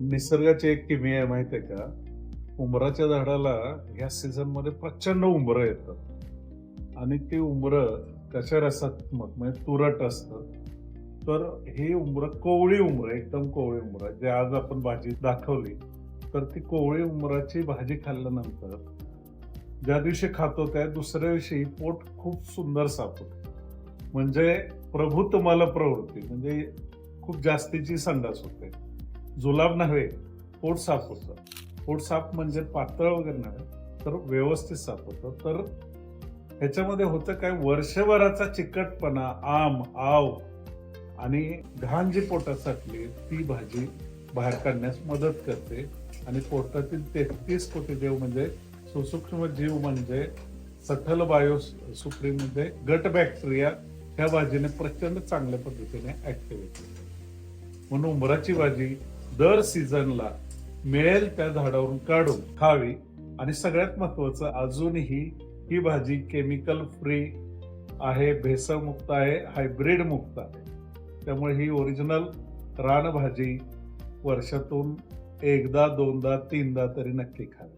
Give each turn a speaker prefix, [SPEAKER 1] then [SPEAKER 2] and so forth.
[SPEAKER 1] निसर्गाची एक किमी आहे माहिती आहे का? उंबराच्या झाडाला ह्या सीझनमध्ये प्रचंड उंबरं येतात. आणि ती उंबरं कशा रसात्मक म्हणजे तुरट असतं तर हे उंबरं कोवळी उंबरं एकदम कोवळी उंबरं जे आज आपण भाजी दाखवली तर ती कोवळी उंबराची भाजी खाल्ल्यानंतर ज्या दिवशी खातो त्या दुसऱ्या दिवशी पोट खूप सुंदर साफ होते. म्हणजे प्रभू तुम्हाला प्रवृत्ती म्हणजे खूप जास्तीची संडास होते. जुलाब नव्हे पोट साफ होतं. पोट साफ म्हणजे पातळ वगैरे नव्हे तर व्यवस्थित साफ होतं. तर ह्याच्यामध्ये होतं काय वर्षभराचा चिकटपणा आम आव आणि घाण जी पोटात साठली ती भाजी बाहेर काढण्यास मदत करते. आणि पोटातील तेहतीस कोटी देव म्हणजे सुसूक्ष्म जीव म्हणजे सठल म्हणजे बायो सुप्रीम म्हणजे गट बॅक्टेरिया ह्या भाजीने प्रचंड चांगल्या पद्धतीने ऍक्टिव्हेट केली म्हणून उंबराची भाजी दर सीझनला मिळेल त्या झाडावरून काढून खावी. आणि सगळ्यात महत्वाचं अजूनही ही भाजी केमिकल फ्री आहे भेसळमुक्त आहे हायब्रिड मुक्त आहे. त्यामुळे ही ओरिजिनल रानभाजी वर्षातून एकदा दोनदा तीनदा तरी नक्की खावी